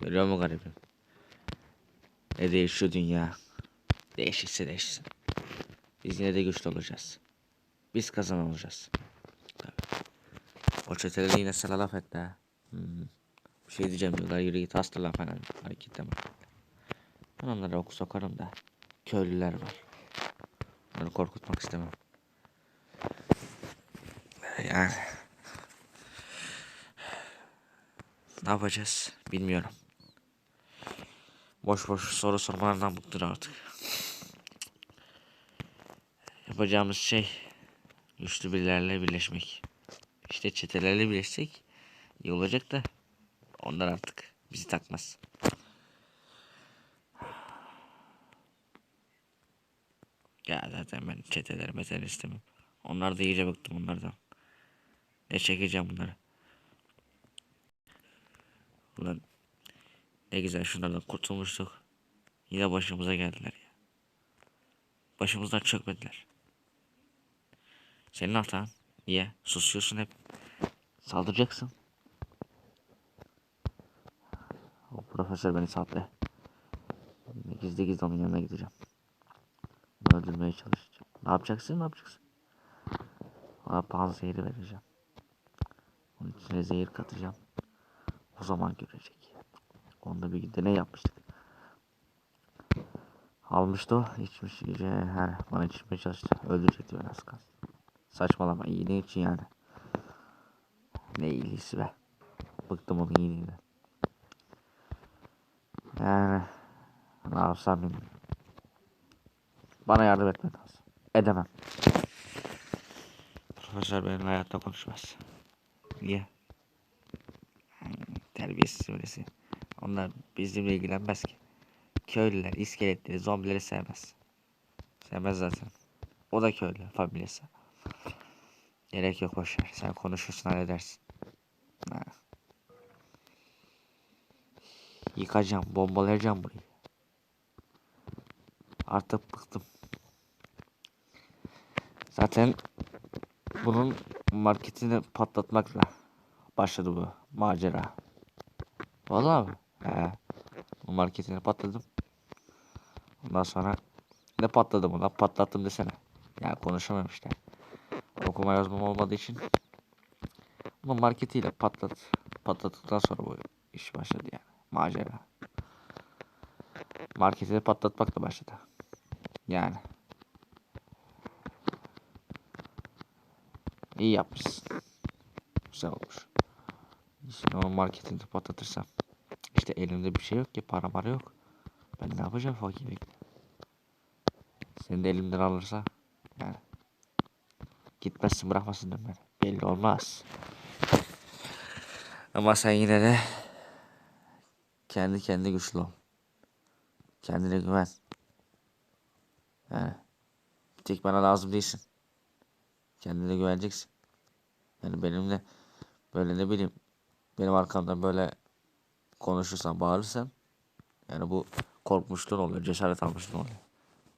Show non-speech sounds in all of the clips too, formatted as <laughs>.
Görüyor musun garibim? Ne değişiyor dünya. Değişirse değişsin. Biz yine de güçlü olacağız. Biz kazanan olacağız. Tabii. O çeteleri yine sana laf etti ha. Hmm. Bir şey diyeceğim diyorlar yürü git hasta lan falan. Hareketleme. Ben onlara oku sokarım da. Köylüler var. Onları korkutmak istemem. Yani. Ne yapacağız bilmiyorum. Boş boş soru sormalardan bıktır artık. Yapacağımız şey güçlü birilerle birleşmek. İşte çetelerle birleşsek iyi olacak da onlar artık bizi takmaz. Ya zaten ben çeteleri mesela istemem. Onlar da iyice bıktım onlardan. Ne çekeceğim bunları. Ulan ne güzel şunlardan kurtulmuştuk. Yine başımıza geldiler ya. Başımızdan çökmediler. Senin hatan. Niye? Susuyorsun hep. Saldıracaksın. O profesör beni sattı. Gizli gizli onun yanına gideceğim. Öldürmeye çalışacağım. Ne yapacaksın? Ne yapacaksın? Ona pan zehri vereceğim. Onun içine zehir katacağım. O zaman görecek. Onda bir deney yapmıştık. Almıştı o. içmiş iyice. Her bana içmeye çalıştı. Öldürecekti beni az kalsın. Saçmalama. İyi için yani? Ne iyiliğisi be. Bıktım onun iyiliğinden. Yani ne yapsam bilmiyorum. Bana yardım etmen lazım. Edemem. Profesör benimle hayatta konuşmaz. Niye? Hmm, Terbiyesiz öylesi. Onlar bizimle ilgilenmez ki. Köylüler, iskeletleri, zombileri sevmez. Sevmez zaten. O da köylü, familyası. Gerek yok boşver. Sen konuşursun halledersin. Ha. Yıkacağım, bombalayacağım burayı. Artık bıktım. Zaten bunun marketini patlatmakla başladı bu macera. Vallahi? He. Bu marketini patladım. Ondan sonra ne patladım ona patlattım desene. Ya konuşamam işte. Okuma yazmam olmadığı için. Ama marketiyle patlat patlattıktan sonra bu iş başladı yani. Macera. Marketi de patlatmakla başladı. Yani. İyi yapmışsın. Güzel olmuş. Şimdi o marketini patlatırsam. İşte elimde bir şey yok ki. Para para yok. Ben ne yapacağım fakirlikle? Seni de elimden alırsa. Yani. Gitmezsin bırakmasın beni. Belli olmaz. Ama sen yine de kendi kendi güçlü ol. Kendine güven. Yani bir tek bana lazım değilsin. Kendine güveneceksin. Yani benimle böyle ne bileyim benim arkamdan böyle konuşursan bağırırsan yani bu korkmuşluğun oluyor. Cesaret almışlığın oluyor.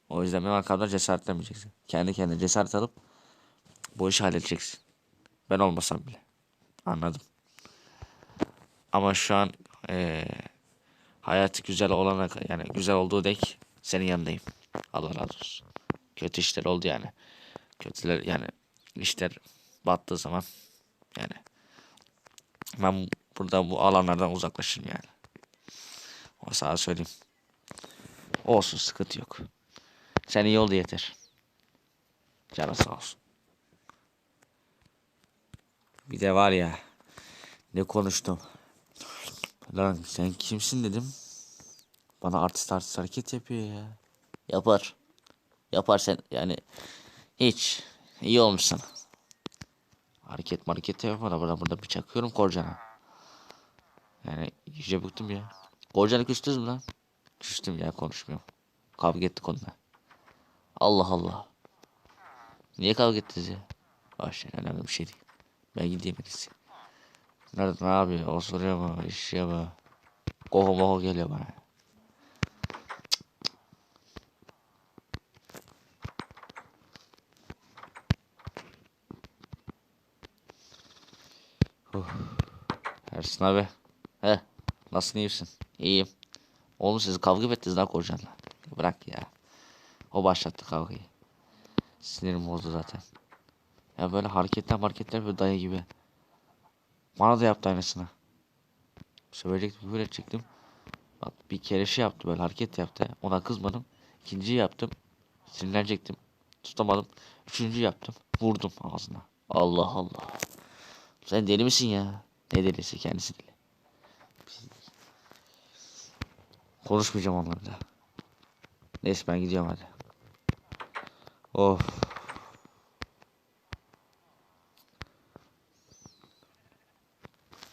O yüzden benim arkamdan cesaretlemeyeceksin. Kendi kendine cesaret alıp bu işi halledeceksin. Ben olmasam bile. Anladım. Ama şu an eee hayat güzel olana yani güzel olduğu dek senin yanındayım. Allah razı olsun. Kötü işler oldu yani. Kötüler yani işler battığı zaman yani ben burada bu alanlardan uzaklaşırım yani. O sana söyleyeyim. Olsun sıkıntı yok. Sen iyi oldu yeter. Canın sağ olsun. Bir de var ya ne konuştum. Lan sen kimsin dedim. Bana artist artist hareket yapıyor ya. Yapar. Yapar sen yani hiç iyi olmuş sana. Hareket market yapma burada burada bir çakıyorum korcana. Yani iyice bıktım ya. Korcanı küstünüz mü lan? Küstüm ya konuşmuyorum. Kavga ettik onunla. Allah Allah. Niye kavga ettiniz ya? Boş ver, önemli bir şey değil. Ben gideyim en iyisi. Nerede ne yapıyor? O soruyor mu? İş ya mı? Koku moku geliyor bana. Huh. Ersin abi. He. Nasılsın iyi misin? İyiyim. Oğlum siz kavga mı ettiniz lan kocanla? Bırak ya. O başlattı kavgayı. Sinirim bozdu zaten. Ya böyle hareketler hareketler böyle dayı gibi. Bana da yaptı aynısını. Söyleyecektim böyle çektim. Bak bir kere şey yaptı böyle hareket yaptı. Ona kızmadım. İkinciyi yaptım. Sinirlenecektim. Tutamadım. Üçüncü yaptım. Vurdum ağzına. Allah Allah. Sen deli misin ya? Ne delisi kendisi deli. Konuşmayacağım onlarla. Neyse ben gidiyorum hadi. Of.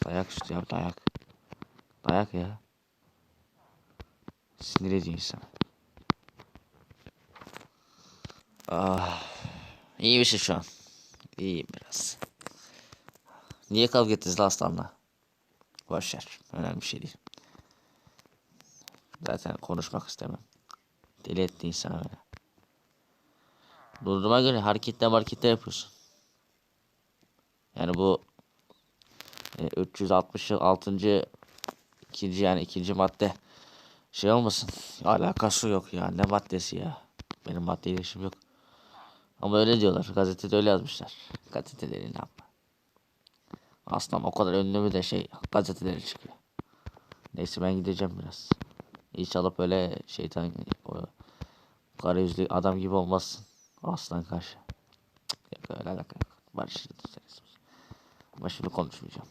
Dayak üstü ya dayak. Dayak ya. Sinir ediyor insan. Ah. İyi misin şu an? İyiyim biraz. Niye kavga ettiniz lan aslanla? Boşver. Önemli bir şey değil. Zaten konuşmak istemem. Deli etti insan öyle. Durduğuma göre hareketler hareketler yapıyorsun. Yani bu e, 366. ikinci yani ikinci madde şey olmasın. Alakası yok ya. Ne maddesi ya. Benim maddeyle işim yok. Ama öyle diyorlar. Gazetede öyle yazmışlar. Gazeteleri ne yapma. Aslan o kadar ünlü mü de şey gazetelere çıkıyor. Neyse ben gideceğim biraz. İnşallah böyle şeytan o kara yüzlü adam gibi olmazsın. Aslan karşı. Yok öyle alaka yok. Barışırız. Ama şimdi konuşmayacağım.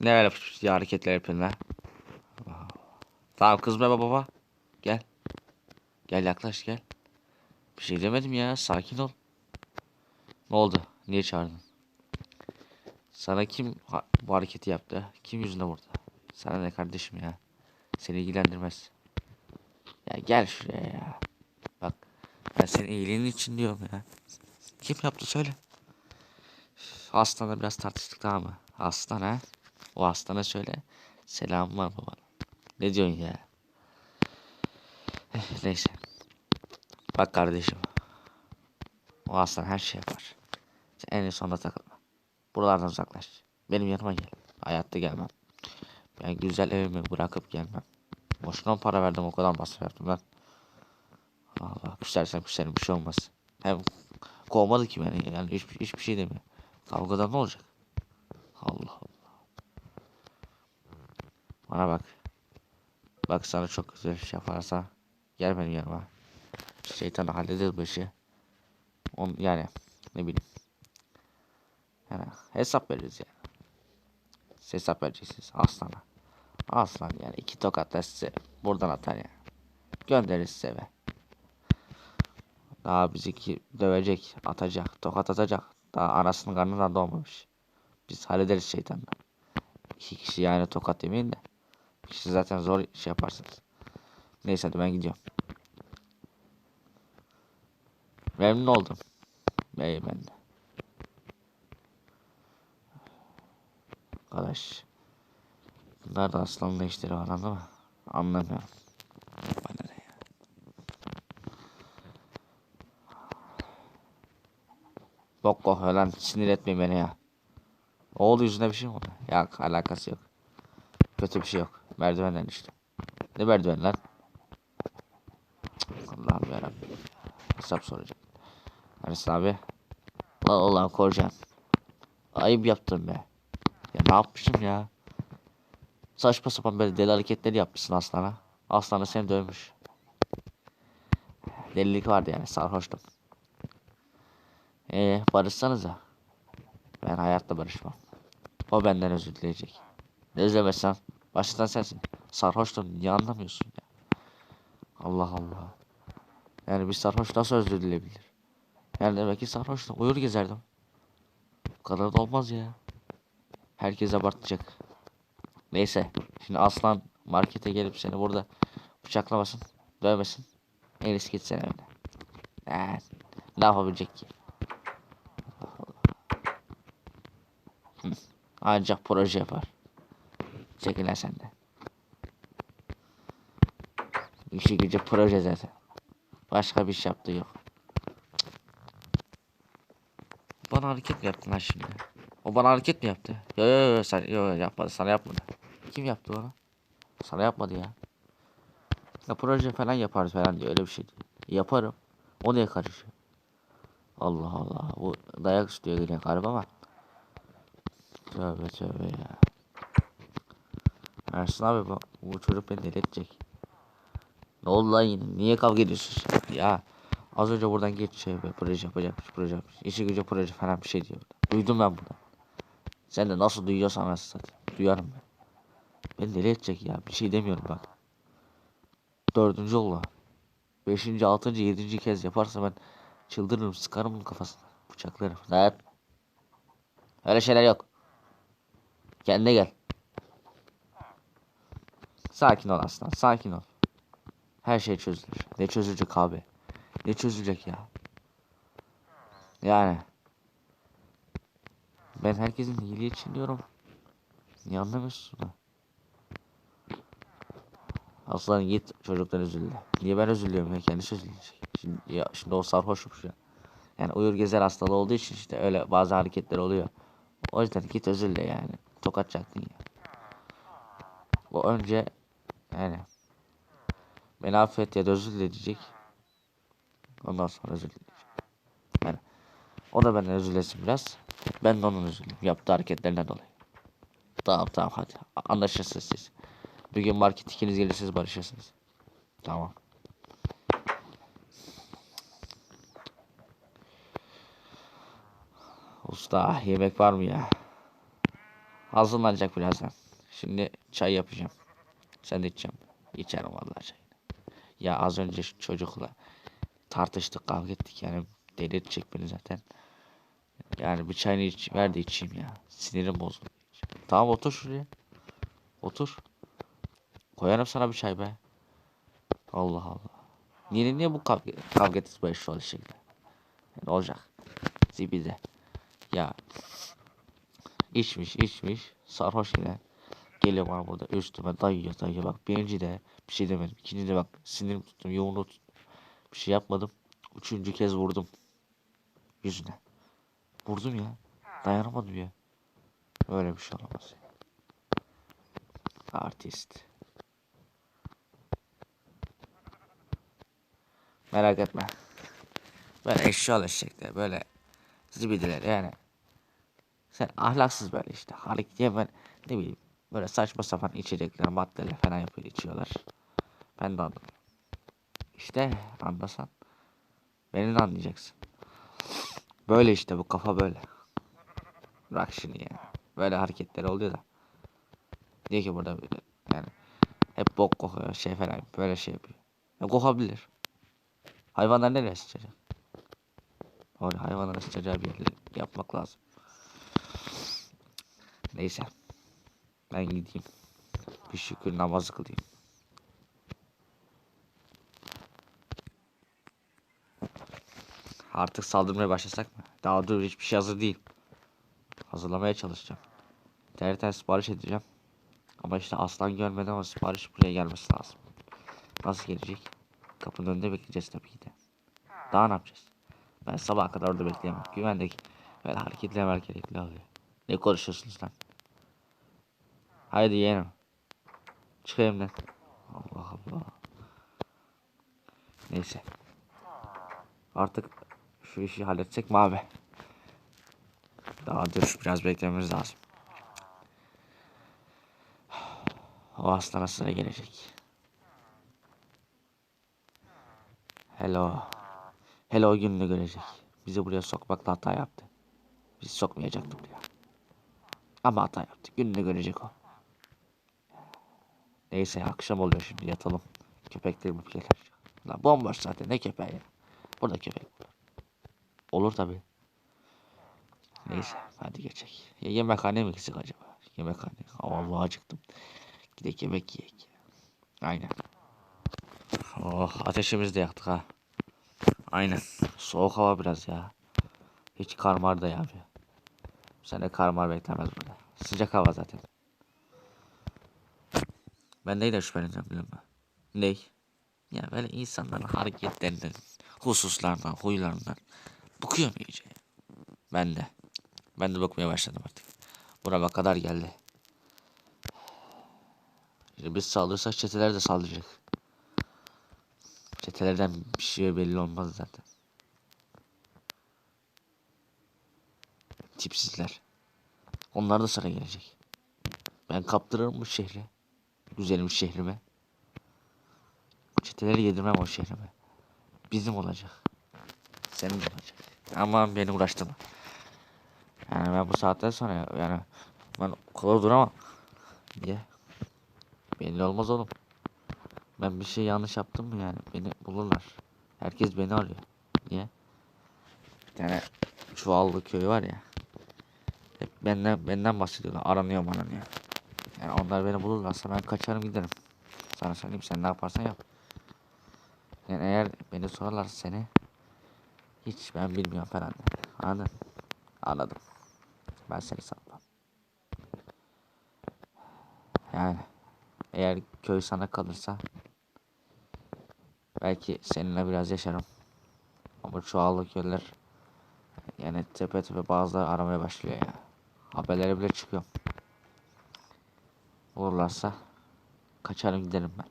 Ne öyle diye hareketler yapıyorsun lan? Tamam kızma be baba. Gel. Gel yaklaş gel. Bir şey demedim ya. Sakin ol. Ne oldu? Niye çağırdın? Sana kim bu hareketi yaptı? Kim yüzüne vurdu? Sana ne kardeşim ya? Seni ilgilendirmez. Ya gel şuraya ya. Bak. Ben senin iyiliğin için diyorum ya. Kim yaptı söyle. Aslan'la biraz tartıştık tamam mı? Aslan ha? O aslana söyle. Selam var baba. Ne diyorsun ya? Neyse. Bak kardeşim. O aslan her şey yapar. Sen en sonunda takılma. Buralardan uzaklaş. Benim yanıma gel. Hayatta gelmem. Ben güzel evimi bırakıp gelmem. Boşuna para verdim o kadar masraf yaptım lan. Allah küsersem küserim bir şey olmaz. Hem kovmadı ki beni yani hiçbir, hiçbir şey demiyor. Kavgadan ne olacak? Allah Allah. Bana bak. Bak sana çok güzel şey yaparsa gel benim yanıma. Şeytanı hallederiz bu işi. On, yani ne bileyim. Yani hesap veririz yani. Siz hesap vereceksiniz aslana. Aslan yani iki tokatla size buradan atar yani. Gönderir size eve. Daha bizimki dövecek, atacak, tokat atacak. Daha anasının karnından doğmamış. Biz hallederiz şeytanla. İki kişi yani tokat yemeyin de. Bir kişi zaten zor şey yaparsınız. Neyse hadi ben gidiyorum. Memnun oldum. Bey ben de. Arkadaş. Bunlar da aslanla işleri var anladın mı? Anlamıyorum. Bana ne ya? Bok bok lan sinir etmeyin beni ya. Oğlu yüzüne bir şey mi oldu? Yok alakası yok. Kötü bir şey yok. Merdivenden işte. Ne merdiven lan? Allah'ım yarabbim. Hesap soracak. Aris abi. Ulan korcan. Ayıp yaptın be. Ya ne yapmışım ya? Saçma sapan böyle deli hareketleri yapmışsın aslana. Aslanı seni dövmüş. Delilik vardı yani sarhoştum. Ee barışsanıza. Ben hayatta barışmam. O benden özür dileyecek. Ne özlemezsen başından sensin. Sarhoştun niye anlamıyorsun ya? Allah Allah. Yani bir sarhoş nasıl özür dileyebilir? Yani demek ki sarhoştum. Uyur gezerdim. Bu kadar da olmaz ya. Herkes abartacak. Neyse. Şimdi aslan markete gelip seni burada bıçaklamasın. Dövmesin. En iyisi gitsene evine. Ee, ne yapabilecek ki? Ancak proje yapar. Çekil lan sen de. İşi gücü proje zaten. Başka bir iş yaptığı yok. Bana hareket mi yaptın lan şimdi? O bana hareket mi yaptı? Yo yo yo sen yo, yapmadı sana yapmadı. Kim yaptı onu? Sana yapmadı ya. Ya proje falan yaparız falan diyor öyle bir şey diyor. Yaparım. O neye karışıyor? Allah Allah. Bu dayak istiyor yine galiba ama. Tövbe tövbe ya. Ersin abi bu, bu çocuk beni deli edecek. Ne oldu lan yine? Niye kavga ediyorsun sen? Ya az önce buradan geç şey be, proje yapacakmış proje yapmış. İşi gücü proje falan bir şey diyor. Duydum ben bunu. Sen de nasıl duyuyorsan nasıl satayım. Duyarım ben. Beni deli edecek ya. Bir şey demiyorum bak. Dördüncü oldu. Beşinci, altıncı, yedinci kez yaparsa ben çıldırırım. Sıkarım bunun kafasına. Bıçaklarım. Evet. Öyle şeyler yok. Kendine gel. Sakin ol aslan. Sakin ol. Her şey çözülür. Ne çözülecek abi? Ne çözülecek ya? Yani. Ben herkesin iyiliği için diyorum. Niye anlamıyorsun da? Aslan git çocuklar üzüldü. Niye ben üzülüyorum ya kendisi üzülecek. Şimdi, ya, şimdi o sarhoşmuş ya. Yani uyur gezer hastalığı olduğu için işte öyle bazı hareketler oluyor. O yüzden git özür dile yani. Tokat çaktın ya. O önce yani beni affet ya da özür dileyecek. Ondan sonra dileyecek. Yani o da benden özür dilesin biraz. Ben de onun dileyim. Yaptığı hareketlerinden dolayı. Tamam tamam hadi. Anlaşırsınız siz. Bir gün market ikiniz gelirsiniz barışırsınız. Tamam. Usta yemek var mı ya? Hazırlanacak birazdan. Şimdi çay yapacağım. Sen de içeceğim. İçerim vallahi çayını. Ya az önce çocukla tartıştık kavga ettik yani deli edecek beni zaten. Yani bir çayını iç, ver de içeyim ya. Sinirim bozuldu. Tamam otur şuraya. Otur. Koyarım sana bir çay be. Allah Allah. Niye niye bu kavga, kavga ettiniz böyle şu an şekilde? Ne olacak? Zibide. Ya içmiş içmiş sarhoş yine geliyor bana burada üstüme dayıyor dayıyor bak birinci de bir şey demedim ikinci de bak sinirim tuttum yoğunluğu tuttum bir şey yapmadım. Üçüncü kez vurdum. Yüzüne. Vurdum ya. Dayanamadım ya. Öyle bir şey olamaz artist. Merak etme. Böyle eşşoğlu eşekler böyle zibidiler yani. Sen ahlaksız böyle işte. Hareket hemen ne bileyim böyle saçma sapan içecekler, maddeler falan yapıyor içiyorlar. Ben de anladım. İşte anlasan beni de anlayacaksın. Böyle işte bu kafa böyle. Bırak şimdi ya. Böyle hareketler oluyor da. Diyor ki burada böyle yani hep bok kokuyor şey falan böyle şey yapıyor. Ya kokabilir. Hayvanlar nereye sıçacak? Öyle hayvanlara sıçacağı bir yerleri yapmak lazım. Neyse. Ben gideyim. Bir şükür namazı kılayım. Artık saldırmaya başlasak mı? Daha dur hiçbir şey hazır değil. Hazırlamaya çalışacağım. İnternetten sipariş edeceğim. Ama işte aslan görmeden ama sipariş buraya gelmesi lazım. Nasıl gelecek? Kapının önünde bekleyeceğiz tabii ki de. Daha ne yapacağız? Ben sabaha kadar orada bekleyemem. Güvendeki böyle hareketli hareketli oluyor. Ne konuşuyorsunuz lan? Haydi yeğenim. Çık evimden. Allah Allah. Neyse. Artık şu işi halledecek mi abi? Daha dur biraz beklememiz lazım. O sıra gelecek. Hello. Hello gününü görecek. Bizi buraya sokmakla hata yaptı. Biz sokmayacaktı buraya. Ama hata yaptı. Gününü görecek o. Neyse akşam oluyor şimdi yatalım. Köpekler bu gelir. Lan bomboş zaten ne köpeği ya. Burada köpek olur. Olur tabi. Neyse hadi geçecek. Ya yemekhane mi gitsek acaba? Yemekhane. Allah acıktım. Gidek yemek yiyek. Aynen. Oh ateşimizi de yaktık ha. Aynen. Soğuk hava biraz ya. Hiç karmar da yapıyor. Sene karmar beklemez burada. Sıcak hava zaten. Ben neyden şüpheleneceğim biliyor musun? Ney? Ya böyle insanların hareketlerinden, hususlarından, huylarından bıkıyorum iyice. Ben de. Ben de bakmaya başladım artık. Burama kadar geldi. Şimdi biz saldırırsak çeteler de saldıracak. Çetelerden bir şey belli olmaz zaten. Tipsizler. Onlar da sıra gelecek. Ben kaptırırım bu şehri. Güzelim şehrime. Çeteleri yedirmem o şehrime. Bizim olacak. Senin olacak. Aman beni uğraştırma. Yani ben bu saatten sonra yani ben kolay duramam. Niye? Belli olmaz oğlum. Ben bir şey yanlış yaptım mı yani beni bulurlar. Herkes beni arıyor. Niye? Bir tane Çuvallı köyü var ya. Hep benden benden bahsediyorlar. Aranıyor aranıyor. Yani onlar beni bulurlarsa ben kaçarım giderim. Sana söyleyeyim sen ne yaparsan yap. Yani eğer beni sorarlarsa seni hiç ben bilmiyorum falan. Anladın? Anladım. Ben seni satmam. Yani eğer köy sana kalırsa belki seninle biraz yaşarım. Ama çoğallı köyler yani tepe tepe bazıları aramaya başlıyor ya. Haberlere bile çıkıyor. Olurlarsa kaçarım giderim ben.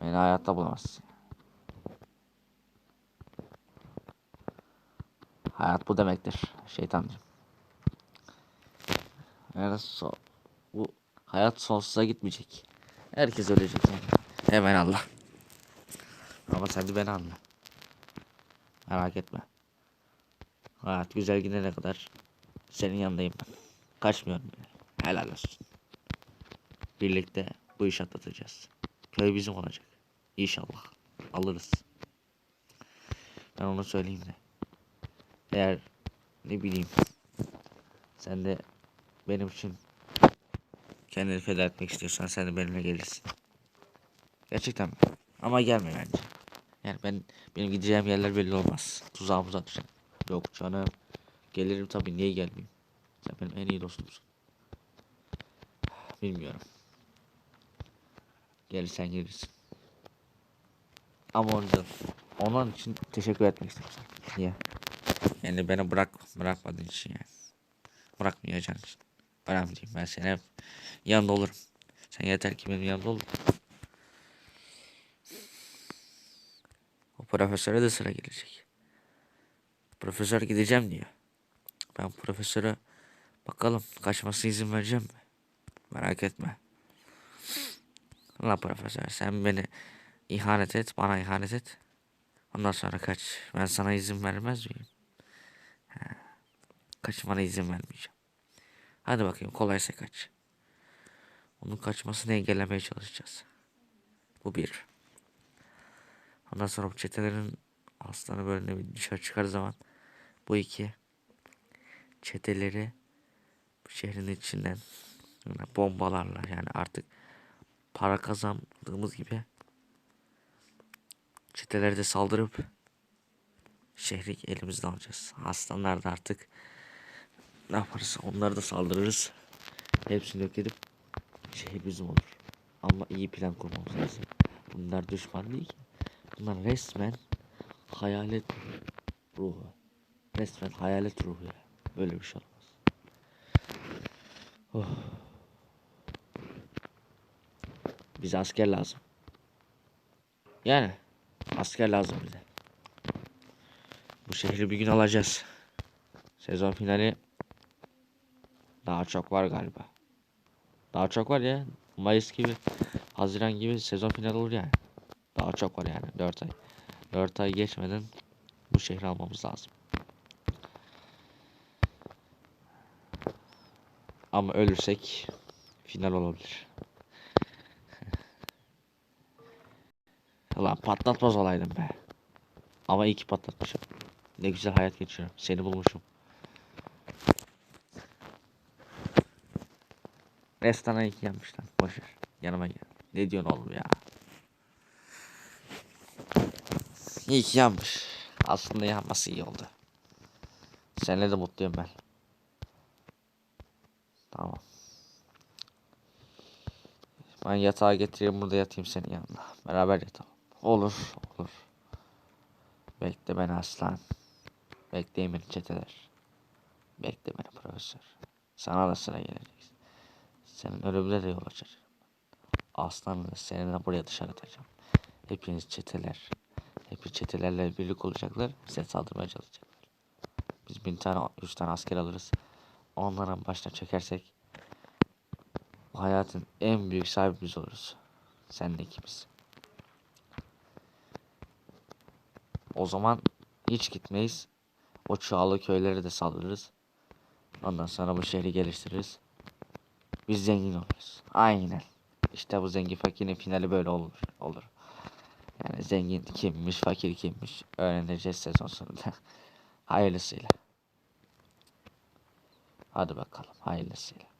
Beni hayatta bulamazsın. Hayat bu demektir şeytancım. Yani so bu hayat sonsuza gitmeyecek. Herkes ölecek yani. Hemen Allah. Ama sen de beni anla. Merak etme. Hayat güzel gidene kadar senin yanındayım ben. Kaçmıyorum yani. Helal olsun. Birlikte bu işi atlatacağız. Köy bizim olacak. İnşallah. Alırız. Ben onu söyleyeyim de. Eğer ne bileyim sen de benim için kendini feda etmek istiyorsan sen de benimle gelirsin. Gerçekten? Ama gelme bence. Yani ben benim gideceğim yerler belli olmaz. Tuzağımıza düşen. Yok canım. Gelirim tabii niye gelmeyeyim? Sen benim en iyi dostumsun. Bilmiyorum. Gelirsen gelirsin. Ama onun, onun için teşekkür etmek istedim. Niye? Yani beni bırak bırakmadığın için yani. Bırakmayacağın için. Önemli değil. Ben senin hep yanında olurum. Sen yeter ki benim yanımda ol. O profesöre de sıra gelecek. Profesör gideceğim diyor. Ben profesöre bakalım kaçmasına izin vereceğim mi? Merak etme. La profesör sen beni ihanet et, bana ihanet et. Ondan sonra kaç. Ben sana izin vermez miyim? Kaçmana izin vermeyeceğim. Hadi bakayım kolaysa kaç. Onun kaçmasını engellemeye çalışacağız. Bu bir. Ondan sonra bu çetelerin aslanı böyle bir dışarı çıkar zaman bu iki çeteleri bu şehrin içinden bombalarla yani artık para kazandığımız gibi çetelerde saldırıp şehri elimizden alacağız. Aslanlar da artık ne yaparız? Onları da saldırırız. Hepsini yok edip şehir bizim olur. Ama iyi plan kurmamız lazım. Bunlar düşman değil ki. Bunlar resmen hayalet ruhu. Resmen hayalet ruhu ya. Böyle bir şey olmaz. Oh. Bize asker lazım. Yani asker lazım bize. Bu şehri bir gün alacağız. Sezon finali daha çok var galiba. Daha çok var ya. Mayıs gibi, Haziran gibi sezon finali olur yani. Daha çok var yani 4 ay. 4 ay geçmeden bu şehri almamız lazım. Ama ölürsek final olabilir. <laughs> Ulan patlatmaz olaydım be. Ama iyi ki patlatmışım. Ne güzel hayat geçiriyorum. Seni bulmuşum. Restorana iyi ki yanmışlar. Boşver. Yanıma gel. Ne diyorsun oğlum ya? İyi ki yanmış. Aslında yanması iyi oldu. Seninle de mutluyum ben. Tamam. Ben yatağa getireyim burada yatayım senin yanına. Beraber yatalım. Olur, olur. Bekle beni aslan. Bekleyin çeteler. Bekle beni profesör. Sana da sıra gelecek. Senin ölümüne de yol açacağım. Aslanla seninle buraya dışarı atacağım. Hepiniz çeteler. Hep çetelerle birlik olacaklar. Bize saldırmaya çalışacaklar. Biz bin tane, yüz tane asker alırız. Onların başına çekersek hayatın en büyük sahibi biz oluruz. Sen de ikimiz. O zaman hiç gitmeyiz. O çağlı köylere de saldırırız. Ondan sonra bu şehri geliştiririz. Biz zengin oluruz. Aynen. İşte bu zengin fakirin finali böyle olur. olur. Yani zengin kimmiş, fakir kimmiş öğreneceğiz sezon sonunda. <laughs> Hayırlısıyla. Hadi bakalım hayırlısıyla.